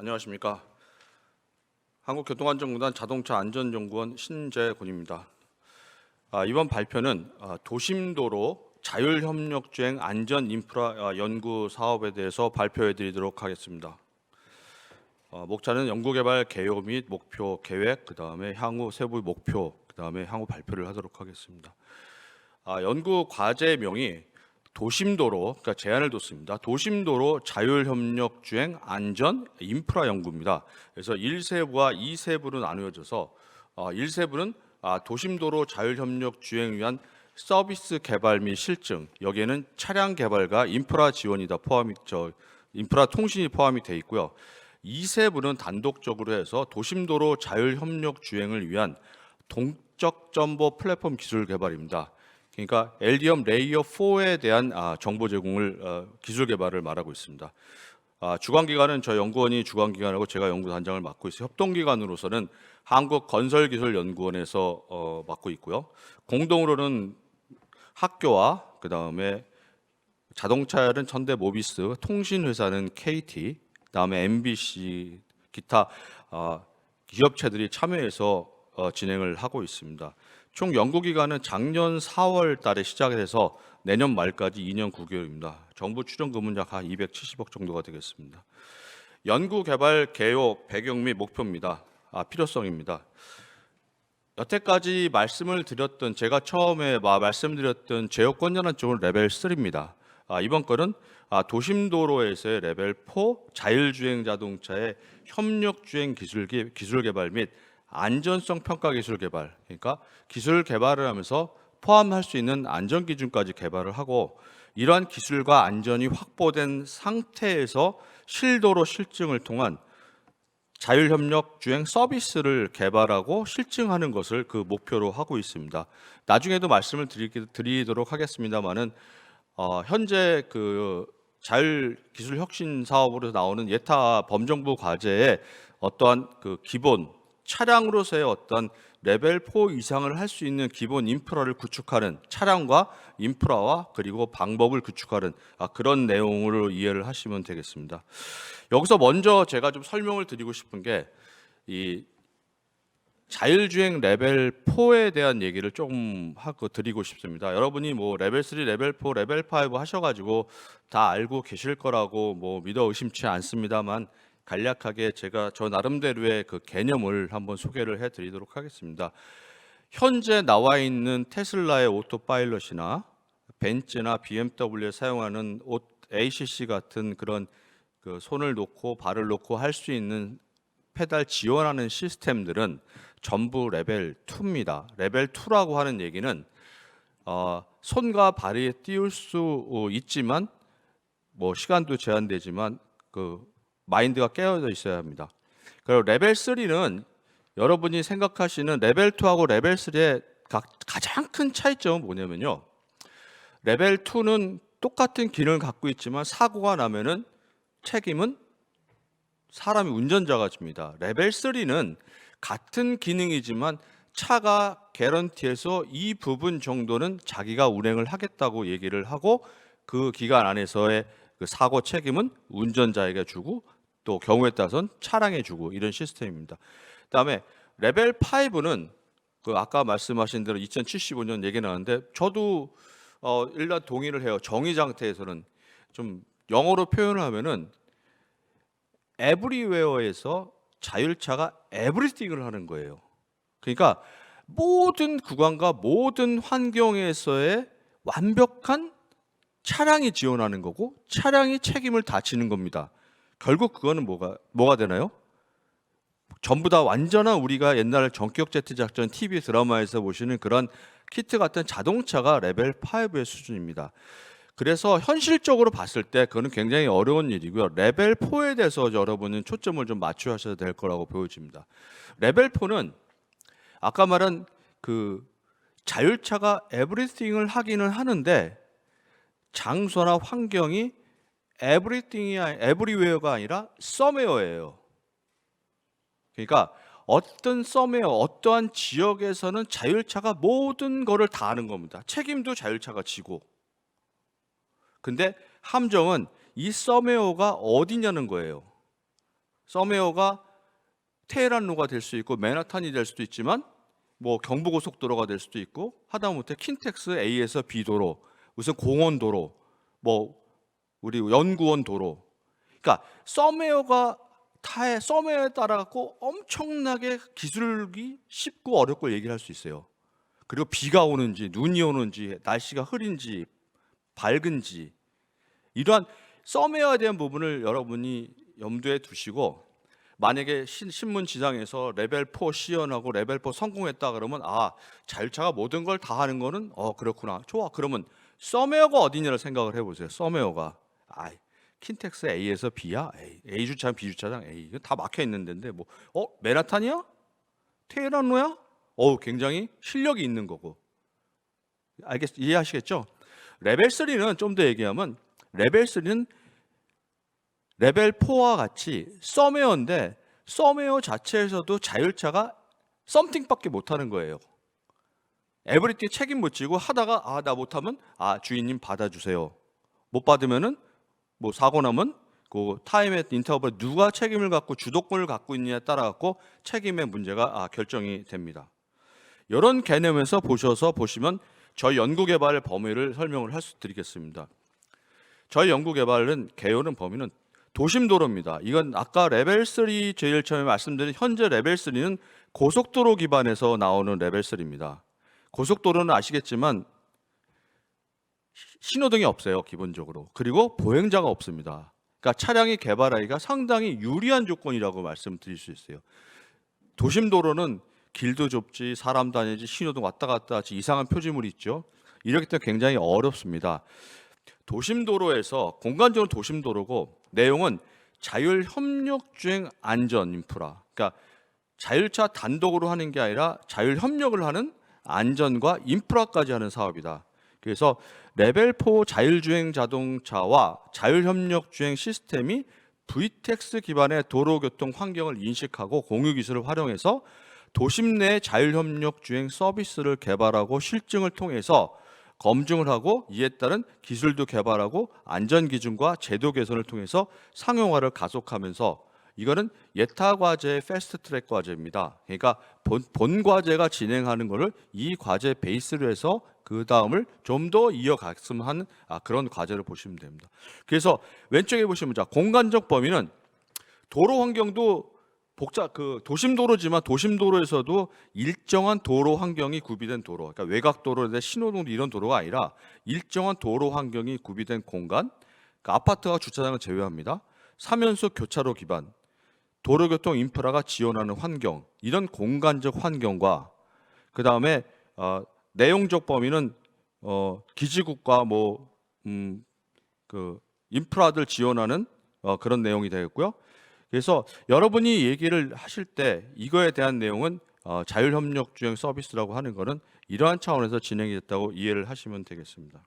안녕하십니까. 한국교통안전공단 자동차 안전연구원 신재곤입니다. 아, 이번 발표는 아, 도심도로 자율협력주행 안전 인프라 아, 연구 사업에 대해서 발표해 드리도록 하겠습니다. 어, 목차는 연구개발 개요 및 목표 계획, 그 다음에 향후 세부 목표, 그 다음에 향후 발표를 하도록 하겠습니다. 아, 연구 과제명이 도심도로, 그러니까 제안을 뒀습니다. 도심도로 자율협력 주행 안전 인프라 연구입니다. 그래서 1세부와 2세부로 나누어져서 어, 1세부는 아, 도심도로 자율협력 주행 위한 서비스 개발 및 실증 여기에는 차량 개발과 인프라 지원이 다 포함이 저 인프라 통신이 포함이 돼 있고요. 2세부는 단독적으로 해서 도심도로 자율협력 주행을 위한 동적 정보 플랫폼 기술 개발입니다. 그러니까 LDM 레이어 4에 대한 아, 정보 제공을 어, 기술 개발을 말하고 있습니다. 아, 주관 기관은 저 연구원이 주관 기관하고 제가 연구 단장을 맡고 있어요. 협동 기관으로서는 한국건설기술연구원에서 어, 맡고 있고요. 공동으로는 학교와 그 다음에 자동차는 현대 모비스, 통신회사는 KT, 그다음에 MBC 기타 어, 기업체들이 참여해서 어, 진행을 하고 있습니다. 총 연구 기간은 작년 4월 달에 시작해서 내년 말까지 2년 9개월입니다. 정부 출연금은 약 한 270억 정도가 되겠습니다. 연구 개발 개요 배경 및 목표입니다. 아, 필요성입니다. 여태까지 말씀을 드렸던 제가 처음에 마- 말씀드렸던 제어 건전한 쪽은 레벨 3입니다. 아, 이번 거는 아, 도심 도로에서의 레벨 4 자율주행 자동차의 협력 주행 기술 개발 및 안전성 평가 기술 개발. 그러니까 기술 개발을 하면서 포함할 수 있는 안전 기준까지 개발을 하고 이러한 기술과 안전이 확보된 상태에서 실도로 실증을 통한 자율협력 주행 서비스를 개발하고 실증하는 것을 그 목표로 하고 있습니다. 나중에도 말씀을 드리, 드리도록 하겠습니다만은 어, 현재 그 자율 기술 혁신 사업으로 나오는 예타 범정부 과제에 어떠한 그 기본 차량으로서의 어떤 레벨 4 이상을 할 수 있는 기본 인프라를 구축하는 차량과 인프라와 그리고 방법을 구축하는 아, 그런 내용으로 이해를 하시면 되겠습니다. 여기서 먼저 제가 좀 설명을 드리고 싶은 게 이 자율주행 레벨 4에 대한 얘기를 좀 하고 드리고 싶습니다. 여러분이 뭐 레벨 3, 레벨 4, 레벨 5 하셔가지고 다 알고 계실 거라고 뭐 믿어 의심치 않습니다만 간략하게 제가 저 나름대로의 그 개념을 한번 소개를 해드리도록 하겠습니다. 현재 나와 있는 테슬라의 오토파일럿이나 벤츠나 BMW에 사용하는 오- ACC 같은 그런 그 손을 놓고 발을 놓고 할 수 있는 페달 지원하는 시스템들은 전부 레벨 2입니다. 레벨 2라고 하는 얘기는 어, 손과 발이 띄울 수 어, 있지만 뭐 시간도 제한되지만 그 마인드가 깨어져 있어야 합니다. 그리고 레벨 3는 여러분이 생각하시는 레벨 2하고 레벨 3의 각, 가장 큰 차이점은 뭐냐면요. 레벨 2는 똑같은 기능을 갖고 있지만 사고가 나면은 책임은 사람이 운전자가 집니다. 레벨 3는 같은 기능이지만 차가 개런티에서 이 부분 정도는 자기가 운행을 하겠다고 얘기를 하고 그 기간 안에서의 그 사고 책임은 운전자에게 주고 또 경우에 따라서는 차량에 주고 이런 시스템입니다. 그다음에 레벨 5는 그 아까 말씀하신 대로 2075년 얘기 나왔는데 저도 어 일단 동의를 해요. 정의 상태에서는 좀 영어로 표현을 하면은 에브리웨어에서 자율차가 에브리띵을 하는 거예요. 그러니까 모든 구간과 모든 환경에서의 완벽한 차량이 지원하는 거고 차량이 책임을 다 지는 겁니다. 결국 그거는 뭐가 뭐가 되나요? 전부 다 완전한 우리가 옛날 전격 제트 작전 TV 드라마에서 보시는 그런 키트 같은 자동차가 레벨 5의 수준입니다. 그래서 현실적으로 봤을 때 그거는 굉장히 어려운 일이고요. 레벨 4에 대해서 여러분은 초점을 좀 맞춰 하셔야 될 거라고 보여집니다. 레벨 4는 아까 말한 그 자율차가 에브리띵을 하기는 하는데 장소나 환경이 에브리띵이 에브리웨어가 아니라 썸웨어예요. 그러니까 어떤 썸웨어, 어떠한 지역에서는 자율차가 모든 거를 다 하는 겁니다. 책임도 자율차가 지고. 근데 함정은 이 썸웨어가 어디냐는 거예요. 서메어가 테헤란로가 될 수 있고 맨하탄이 될 수도 있지만 뭐 경부고속도로가 될 수도 있고 하다못해 킨텍스 A에서 B 도로 무슨 공원 도로 뭐 우리 연구원 도로. 그러니까 서메어가 타에 서메어에 따라 갖고 엄청나게 기술이 쉽고 어렵고 얘기를 할 수 있어요. 그리고 비가 오는지 눈이 오는지 날씨가 흐린지 밝은지. 이러한 서메어에 대한 부분을 여러분이 염두에 두시고 만약에 신- 신문 지상에서 레벨 4 시연하고 레벨 4 성공했다 그러면 아 자율차가 모든 걸 다 하는 거는 어 그렇구나. 좋아. 그러면 서메어가 어디냐를 생각을 해보세요. 서메어가 아 킨텍스 A에서 B야? A, A 주차장 B 주차장? A 이거 다 막혀 있는 데인데 뭐 어? 메나탄이야? 테헤란로야? 어 굉장히 실력이 있는 거고. 알겠 이해하시겠죠? 레벨 3는 좀 더 얘기하면 레벨 3는 레벨 4와 같이 서메어인데 서메어 자체에서도 자율차가 썸띵밖에 못 하는 거예요. 에브리티 책임 못 지고 하다가 아 나 못하면 아 주인님 받아주세요. 못 받으면은 뭐 사고 나면 그 타임의 인터벌 누가 책임을 갖고 주도권을 갖고 있느냐에 따라 갖고 책임의 문제가 아, 결정이 됩니다. 이런 개념에서 보셔서 보시면 저희 연구 개발 범위를 설명을 할 수 드리겠습니다. 저희 연구 개발은 개요는 범위는 도심 도로입니다. 이건 아까 레벨 3 제일 처음에 말씀드린 현재 레벨 3는 고속도로 기반에서 나오는 레벨 3입니다. 고속도로는 아시겠지만 시- 신호등이 없어요, 기본적으로. 그리고 보행자가 없습니다. 그러니까 차량이 개발하기가 상당히 유리한 조건이라고 말씀드릴 수 있어요. 도심 도로는 길도 좁지, 사람 다니지, 신호등 왔다 갔다 하지, 이상한 표지물이 있죠. 이렇기 때문에 굉장히 어렵습니다. 도심 도로에서 공간적으로 도심 도로고 내용은 자율 협력 주행 안전 인프라. 그러니까 자율차 단독으로 하는 게 아니라 자율 협력을 하는 안전과 인프라까지 하는 사업이다. 그래서 레벨 4 자율주행 자동차와 자율 협력 주행 시스템이 VTX 기반의 도로교통 환경을 인식하고 공유 기술을 활용해서 도심 내 자율 협력 주행 서비스를 개발하고 실증을 통해서 검증을 하고 이에 따른 기술도 개발하고 안전 기준과 제도 개선을 통해서 상용화를 가속하면서 이거는 예타 과제의 패스트 트랙 과제입니다. 그러니까 본, 본 과제가 진행하는 거를 이 과제 베이스로 해서 그 다음을 좀 더 이어갔으면 하는 아, 그런 과제를 보시면 됩니다. 그래서 왼쪽에 보시면 자 공간적 범위는 도로 환경도 복잡 그 도심 도로지만 도심 도로에서도 일정한 도로 환경이 구비된 도로, 그러니까 외곽 도로에 신호등 이런 도로가 아니라 일정한 도로 환경이 구비된 공간, 그러니까 아파트와 주차장을 제외합니다. 삼연속 교차로 기반, 도로교통 인프라가 지원하는 환경, 이런 공간적 환경과 그 다음에 어, 내용적 범위는 어, 기지국과 뭐 음, 그 인프라들 지원하는 어, 그런 내용이 되겠고요. 그래서 여러분이 얘기를 하실 때 이거에 대한 내용은 어, 자율협력 주행 서비스라고 하는 거는 이러한 차원에서 진행이 됐다고 이해를 하시면 되겠습니다.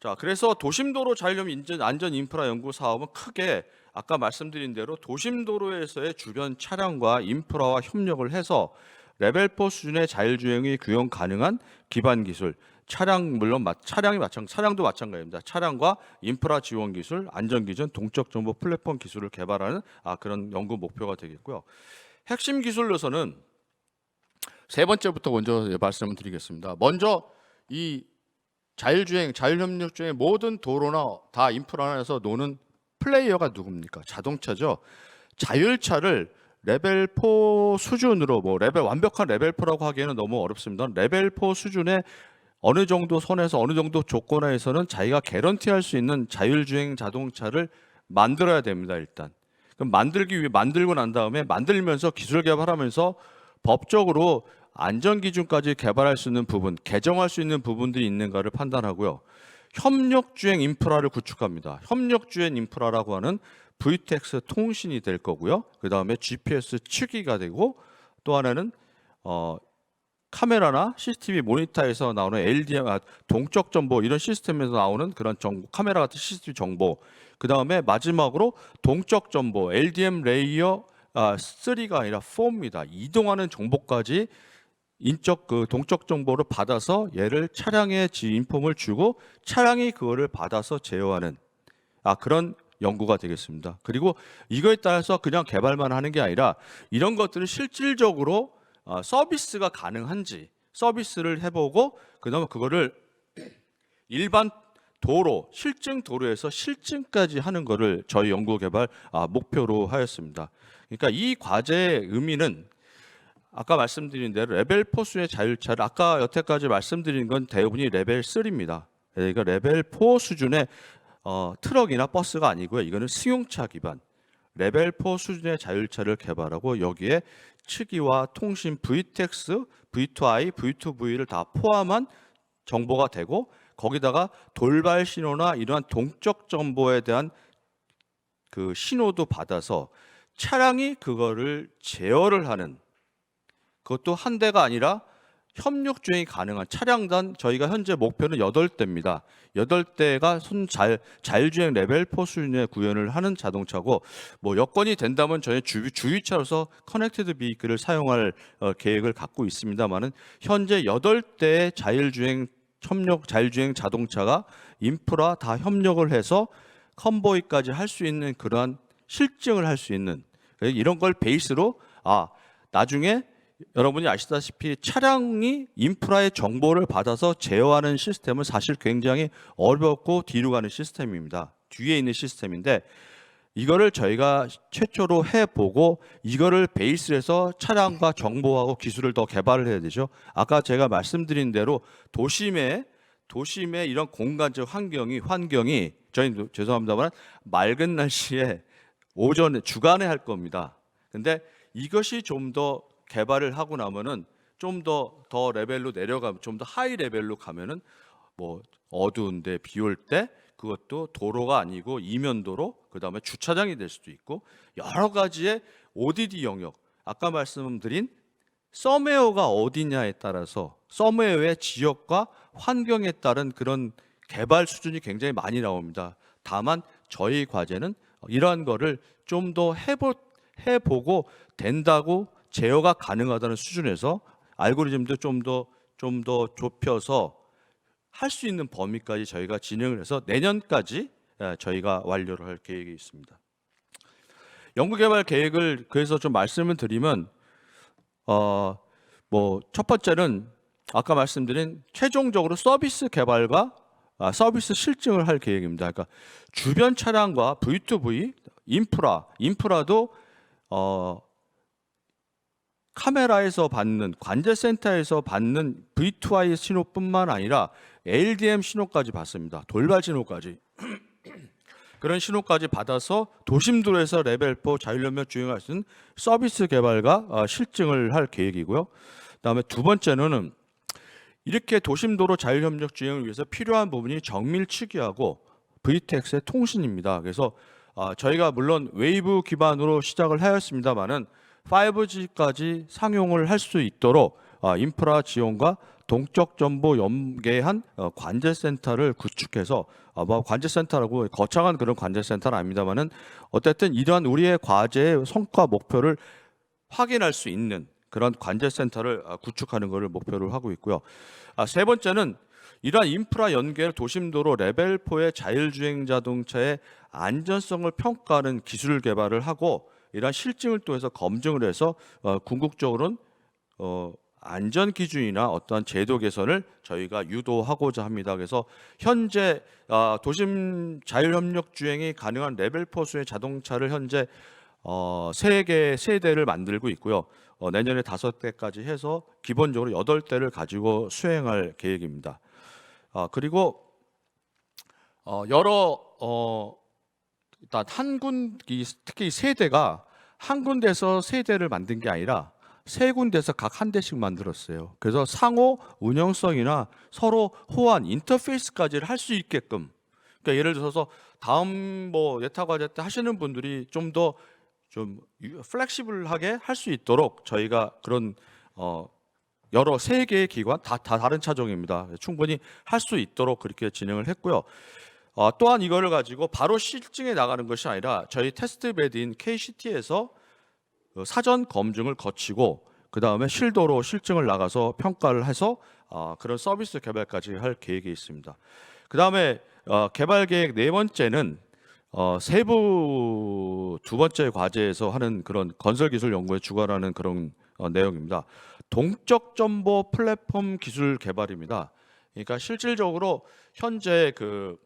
자, 그래서 도심도로 자율협 인전 안전 인프라 연구 사업은 크게 아까 말씀드린 대로 도심 도로에서의 주변 차량과 인프라와 협력을 해서 레벨 4 수준의 자율주행이 구현 가능한 기반 기술, 차량 물론 마, 차량이 마찬 차량도 마찬가지입니다. 차량과 인프라 지원 기술, 안전 기준, 동적 정보 플랫폼 기술을 개발하는 아, 그런 연구 목표가 되겠고요. 핵심 기술로서는 세 번째부터 먼저 말씀을 드리겠습니다. 먼저 이 자율주행, 자율협력주행 모든 도로나 다 인프라에서 노는 플레이어가 누굽니까? 자동차죠. 자율차를 레벨 4 수준으로 뭐 레벨 완벽한 레벨 4라고 하기에는 너무 어렵습니다. 레벨 4 수준의 어느 정도 선에서 어느 정도 조건하에서는 자기가 개런티할 수 있는 자율주행 자동차를 만들어야 됩니다. 일단 그럼 만들기 위해 만들고 난 다음에 만들면서 기술 개발하면서 법적으로 안전 기준까지 개발할 수 있는 부분, 개정할 수 있는 부분들이 있는가를 판단하고요. 협력 주행 인프라를 구축합니다. 협력 주행 인프라라고 하는 VTX 통신이 될 거고요. 그 다음에 GPS 측기가 되고 또 하나는 어, 카메라나 CCTV 모니터에서 나오는 LDM 아, 동적 정보 이런 시스템에서 나오는 그런 정보 카메라 같은 CCTV 정보 그 다음에 마지막으로 동적 정보 LDM 레이어 아, 3가 아니라 4입니다. 이동하는 정보까지 인적 그 동적 정보를 받아서 얘를 차량에 지 인폼을 주고 차량이 그거를 받아서 제어하는 아 그런 연구가 되겠습니다. 그리고 이거에 따라서 그냥 개발만 하는 게 아니라 이런 것들을 실질적으로 어, 서비스가 가능한지 서비스를 해보고 그다음에 그거를 일반 도로 실증 도로에서 실증까지 하는 거를 저희 연구 개발 아, 목표로 하였습니다. 그러니까 이 과제의 의미는 아까 말씀드린 대로 레벨 4 수의 자율차를 아까 여태까지 말씀드린 건 대부분이 레벨 3입니다. 그러니까 레벨 4 수준의 어, 트럭이나 버스가 아니고요. 이거는 승용차 기반 레벨 4 수준의 자율차를 개발하고 여기에 측이와 통신 VTX, V2I, V2V를 다 포함한 정보가 되고 거기다가 돌발 신호나 이러한 동적 정보에 대한 그 신호도 받아서 차량이 그거를 제어를 하는 그것도 한 대가 아니라 협력 주행이 가능한 차량단 저희가 현재 목표는 8대입니다. 8대가 손 잘, 자율주행 레벨 4 수준의 구현을 하는 자동차고 뭐 여건이 된다면 저희 주, 주유차로서 커넥티드 비이크를 사용할 어, 계획을 갖고 있습니다만은 현재 8대의 자율주행 협력 자율주행 자동차가 인프라 다 협력을 해서 컨보이까지 할 수 있는 그러한 실증을 할 수 있는 이런 걸 베이스로 아 나중에 여러분이 아시다시피 차량이 인프라의 정보를 받아서 제어하는 시스템은 사실 굉장히 어렵고 뒤로 가는 시스템입니다. 뒤에 있는 시스템인데 이거를 저희가 최초로 해보고 이거를 베이스로 해서 차량과 정보하고 기술을 더 개발을 해야 되죠. 아까 제가 말씀드린 대로 도심의 도심의 이런 공간적 환경이 환경이 저희 죄송합니다만 맑은 날씨에 오전에 주간에 할 겁니다. 근데 이것이 좀 더 개발을 하고 나면은 좀 더 더 레벨로 내려가면 좀 더 하이 레벨로 가면은 뭐 어두운데 비 올 때 그것도 도로가 아니고 이면도로 그다음에 주차장이 될 수도 있고 여러 가지의 ODD 영역 아까 말씀드린 썸웨어가 어디냐에 따라서 썸웨어의 지역과 환경에 따른 그런 개발 수준이 굉장히 많이 나옵니다. 다만 저희 과제는 이러한 거를 좀 더 해보 해보고 된다고 제어가 가능하다는 수준에서 알고리즘도 좀 더 좀 더 좁혀서 할 수 있는 범위까지 저희가 진행을 해서 내년까지 예, 저희가 완료를 할 계획이 있습니다. 연구개발 계획을 그래서 좀 말씀을 드리면 어 뭐 첫 번째는 아까 말씀드린 최종적으로 서비스 개발과 아, 서비스 실증을 할 계획입니다. 그러니까 주변 차량과 V2V 인프라 인프라도 어 카메라에서 받는 관제센터에서 받는 V2I 신호뿐만 아니라 LDM 신호까지 받습니다. 돌발 신호까지. 그런 신호까지 받아서 도심도로에서 레벨 4 자율연명 주행할 수 있는 서비스 개발과 어, 실증을 할 계획이고요. 그다음에 두 번째는 이렇게 도심도로 자율협력 주행을 위해서 필요한 부분이 정밀 측이하고 VTX의 통신입니다. 그래서 어, 저희가 물론 웨이브 기반으로 시작을 하였습니다만은 5G까지 상용을 할 수 있도록 어, 인프라 지원과 동적 정보 연계한 어, 관제 센터를 구축해서 어, 뭐 관제 센터라고 거창한 그런 관제 센터는 아닙니다만은 어쨌든 이러한 우리의 과제의 성과 목표를 확인할 수 있는 그런 관제 센터를 아, 구축하는 것을 목표로 하고 있고요. 아, 세 번째는 이러한 인프라 연계를 도심도로 레벨 4의 자율주행 자동차의 안전성을 평가하는 기술 개발을 하고 이러한 실증을 통해서 검증을 해서 어, 궁극적으로는 어, 안전 기준이나 어떠한 제도 개선을 저희가 유도하고자 합니다. 그래서 현재 아, 도심 자율협력 주행이 가능한 레벨 4 수의 자동차를 현재 어, 세개 세대를 만들고 있고요. 어, 내년에 다섯 대까지 해서 기본적으로 여덟 대를 가지고 수행할 계획입니다. 아, 그리고 어, 여러 어, 일단 한 군, 이 특히 세 대가 한 군데서 세 대를 만든 게 아니라 세 군데서 각 한 대씩 만들었어요. 그래서 상호 운영성이나 서로 호환, 인터페이스까지 할수 있게끔. 그러니까 예를 들어서 다음 뭐 예타 과제 때 하시는 분들이 좀 더 좀 플렉시블하게 할 수 있도록 저희가 그런 어 여러 세 개의 기관 다, 다 다른 차종입니다. 충분히 할 수 있도록 그렇게 진행을 했고요. 어, 또한 이거를 가지고 바로 실증에 나가는 것이 아니라 저희 테스트 베드인 KCT에서 그 사전 검증을 거치고 그 다음에 실도로 실증을 나가서 평가를 해서 어, 그런 서비스 개발까지 할 계획이 있습니다. 그 다음에 어, 개발 계획 네 번째는 어, 세부 두 번째 과제에서 하는 그런 건설 기술 연구에 주관하는 그런 어, 내용입니다. 동적 정보 플랫폼 기술 개발입니다. 그러니까 실질적으로 현재 그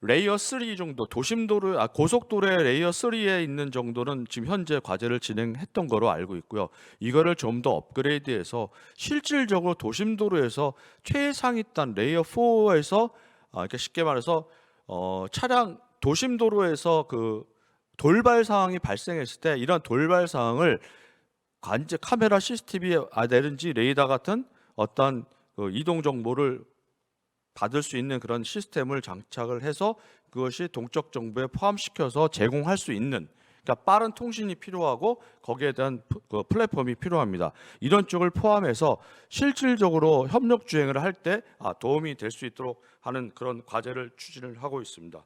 레이어 3 정도 도심도로 아 고속도로의 레이어 3에 있는 정도는 지금 현재 과제를 진행했던 거로 알고 있고요. 이거를 좀 더 업그레이드해서 실질적으로 도심도로에서 최상위 단 레이어 4에서 아 이렇게 쉽게 말해서 어 차량 도심도로에서 그 돌발 상황이 발생했을 때 이런 돌발 상황을 관제 카메라 CCTV 아 내든지 레이더 같은 어떤 그 이동 정보를 받을 수 있는 그런 시스템을 장착을 해서 그것이 동적 정보에 포함시켜서 제공할 수 있는 그러니까 빠른 통신이 필요하고 거기에 대한 프- 그 플랫폼이 필요합니다. 이런 쪽을 포함해서 실질적으로 협력 주행을 할때 아, 도움이 될 수 있도록 하는 그런 과제를 추진을 하고 있습니다.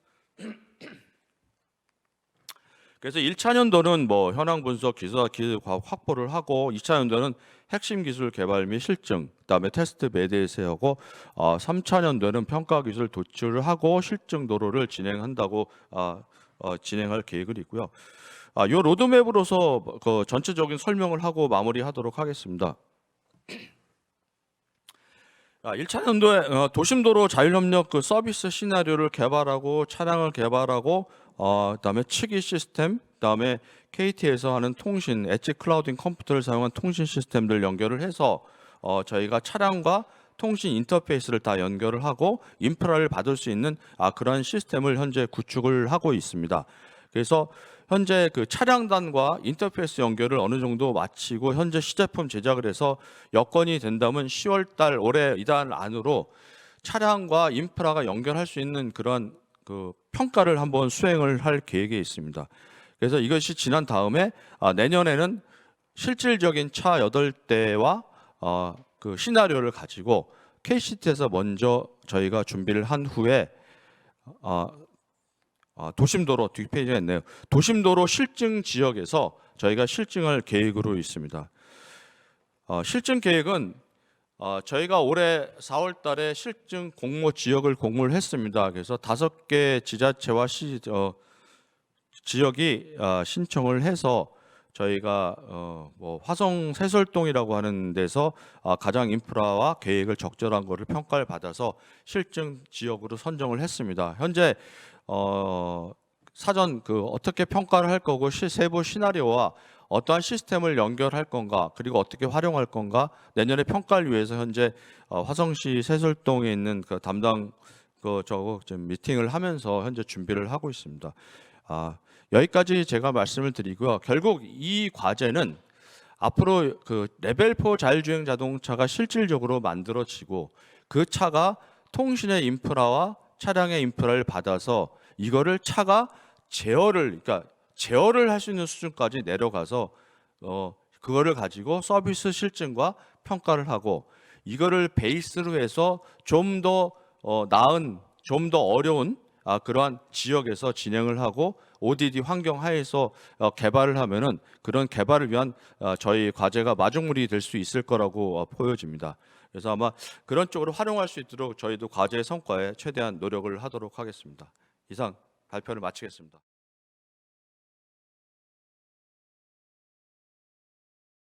그래서 1차 년도는 뭐 현황 분석, 기술 확보를 하고 2차 년도는 핵심 기술 개발 및 실증, 그다음에 테스트 매대에서 하고 어, 3차 년도는 평가 기술 도출을 하고 실증 도로를 진행한다고 어, 어, 진행할 계획을 있고요. 아, 요 로드맵으로서 그 전체적인 설명을 하고 마무리하도록 하겠습니다. 아, 1차 년도에 어, 도심도로 자율협력 그 서비스 시나리오를 개발하고 차량을 개발하고 어, 그다음에 측이 시스템, 그다음에 KT에서 하는 통신, 엣지 클라우딩 컴퓨터를 사용한 통신 시스템들 연결을 해서 어, 저희가 차량과 통신 인터페이스를 다 연결을 하고 인프라를 받을 수 있는 아, 그런 시스템을 현재 구축을 하고 있습니다. 그래서 현재 그 차량단과 인터페이스 연결을 어느 정도 마치고 현재 시제품 제작을 해서 여건이 된다면 10월 달 올해 이달 안으로 차량과 인프라가 연결할 수 있는 그런 그 평가를 한번 수행을 할 계획에 있습니다. 그래서 이것이 지난 다음에 아, 내년에는 실질적인 차 8대와 어, 그 시나리오를 가지고 KCT에서 먼저 저희가 준비를 한 후에 어, 아, 도심도로 뒷페이지에 있네요. 도심도로 실증 지역에서 저희가 실증할 계획으로 있습니다. 어, 실증 계획은 어, 저희가 올해 4월 달에 실증 공모 지역을 공모를 했습니다. 그래서 다섯 개 지자체와 시, 어, 지역이 어, 신청을 해서 저희가 어, 뭐 화성 세설동이라고 하는 데서 아, 가장 인프라와 계획을 적절한 거를 평가를 받아서 실증 지역으로 선정을 했습니다. 현재 어, 사전 그 어떻게 평가를 할 거고 시, 세부 시나리오와 어떠한 시스템을 연결할 건가 그리고 어떻게 활용할 건가 내년에 평가를 위해서 현재 어, 화성시 세설동에 있는 그 담당 그 저거 좀 미팅을 하면서 현재 준비를 하고 있습니다. 아, 여기까지 제가 말씀을 드리고요. 결국 이 과제는 앞으로 그 레벨 4 자율주행 자동차가 실질적으로 만들어지고 그 차가 통신의 인프라와 차량의 인프라를 받아서 이거를 차가 제어를 그러니까 제어를 할 수 있는 수준까지 내려가서 어 그거를 가지고 서비스 실증과 평가를 하고 이거를 베이스로 해서 좀더 어, 나은 좀 더 어려운 아, 그러한 지역에서 진행을 하고 ODD 환경 하에서 어, 개발을 하면은 그런 개발을 위한 어, 저희 과제가 마중물이 될 수 있을 거라고 어, 보여집니다. 그래서 아마 그런 쪽으로 활용할 수 있도록 저희도 과제 성과에 최대한 노력을 하도록 하겠습니다. 이상 발표를 마치겠습니다.